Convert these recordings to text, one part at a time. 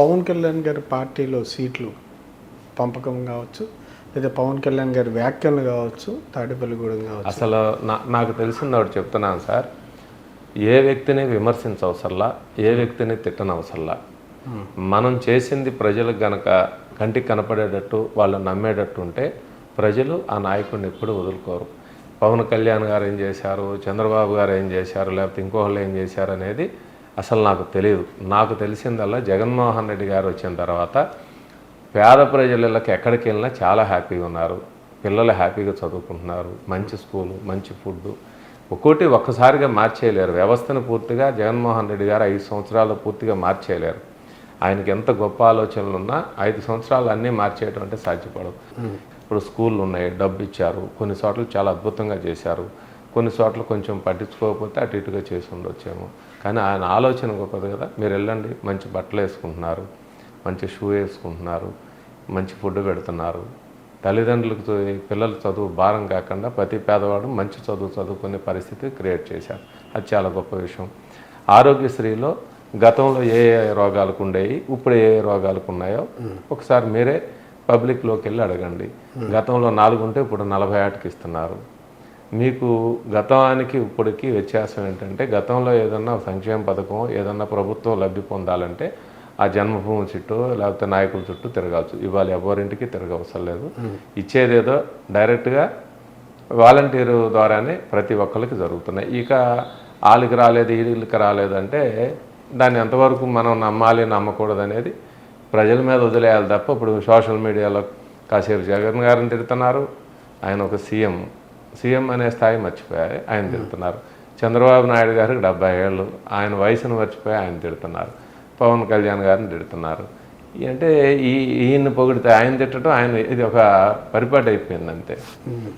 పవన్ కళ్యాణ్ గారి పార్టీలో సీట్లు పంపకం కావచ్చు లేదా పవన్ కళ్యాణ్ గారి వ్యాఖ్యలు కావచ్చు తాడేపల్లిగూడెం కావచ్చు. అసలు నా నాకు తెలిసింది ఒకటి చెప్తున్నాను సార్. ఏ వ్యక్తిని విమర్శించవసరలా ఏ వ్యక్తిని తిట్టనవసరలా మనం చేసింది ప్రజలకు గనక కంటికి కనపడేటట్టు వాళ్ళు నమ్మేటట్టు ఉంటే ప్రజలు ఆ నాయకుడిని ఎప్పుడు వదులుకోరు. పవన్ కళ్యాణ్ గారు ఏం చేశారు చంద్రబాబు గారు ఏం చేశారు లేకపోతే ఇంకోళ్ళు ఏం చేశారు అనేది అసలు నాకు తెలియదు. నాకు తెలిసిందల్లా జగన్మోహన్ రెడ్డి గారు వచ్చిన తర్వాత పేద ప్రజలకి ఎక్కడికి వెళ్ళినా చాలా హ్యాపీగా ఉన్నారు. పిల్లలు హ్యాపీగా చదువుకుంటున్నారు. మంచి స్కూలు మంచి ఫుడ్. ఒక్కోటి ఒక్కసారిగా మార్చేయలేరు. వ్యవస్థను పూర్తిగా జగన్మోహన్ రెడ్డి గారు ఐదు సంవత్సరాలు పూర్తిగా మార్చేయలేరు. ఆయనకి ఎంత గొప్ప ఆలోచనలు ఉన్నా ఐదు సంవత్సరాలు అన్నీ మార్చేయడం అంటే సాధ్యపడదు. ఇప్పుడు స్కూళ్ళు ఉన్నాయి డబ్బు ఇచ్చారు. కొన్ని చోట్ల చాలా అద్భుతంగా చేశారు. కొన్ని చోట్ల కొంచెం పట్టించుకోకపోతే అటు ఇటుగా చేసి ఉండొచ్చేమో. కానీ ఆయన ఆలోచన గొప్పది కదా మీరు వెళ్ళండి మంచి బట్టలు వేసుకుంటున్నారు మంచి షూ వేసుకుంటున్నారు మంచి ఫుడ్ పెడుతున్నారు. తల్లిదండ్రులకు పిల్లల చదువు భారం కాకుండా ప్రతి పేదవాడు మంచి చదువు చదువుకునే పరిస్థితి క్రియేట్ చేశారు. అది చాలా గొప్ప విషయం. ఆరోగ్యశ్రీలో గతంలో ఏ ఏ రోగాలకు ఉండేవి ఇప్పుడు ఏ ఏ రోగాలకు ఉన్నాయో ఒకసారి మీరే పబ్లిక్లోకి వెళ్ళి అడగండి గతంలో నాలుగు ఉంటే ఇప్పుడు నలభై ఆటకి ఇస్తున్నారు. మీకు గతానికి ఇప్పటికి వ్యత్యాసం ఏంటంటే గతంలో ఏదన్నా సంక్షేమ పథకం ఏదన్నా ప్రభుత్వం లబ్ధి పొందాలంటే ఆ జన్మభూమి చుట్టూ లేకపోతే నాయకుల చుట్టూ తిరగాల్సి ఇవాళ ఎవరింటికి తిరగవసరం లేదు. ఇచ్చేదేదో డైరెక్ట్గా వాలంటీరు ద్వారానే ప్రతి ఒక్కరికి జరుగుతున్నాయి. ఇక వాళ్ళకి రాలేదు వీళ్ళకి రాలేదు అంటే దాన్ని ఎంతవరకు మనం నమ్మాలి నమ్మకూడదు అనేది ప్రజల మీద వదిలేయాలి తప్ప ఇప్పుడు సోషల్ మీడియాలో కాసేపు జగన్ గారిని తిడుతున్నారు ఆయన ఒక సీఎం. సీఎం అనే స్థాయి మర్చిపోయాయి ఆయన తిడుతున్నారు. చంద్రబాబు నాయుడు గారికి డెబ్బై ఏళ్ళు. ఆయన వయసును మర్చిపోయి ఆయన తిడుతున్నారు. పవన్ కళ్యాణ్ గారిని తిడుతున్నారు. అంటే ఈ ఈయన్ని పొగిడితే ఆయన తిట్టడం ఆయన ఇది ఒక పరిపాటి అయిపోయింది అంతే.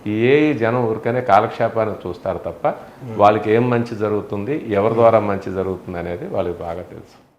ఏ జనం ఊరికనే కాలక్షేపాన్ని చూస్తారు తప్ప వాళ్ళకి ఏం మంచి జరుగుతుంది ఎవరి ద్వారా మంచి జరుగుతుంది అనేది వాళ్ళకి బాగా తెలుసు.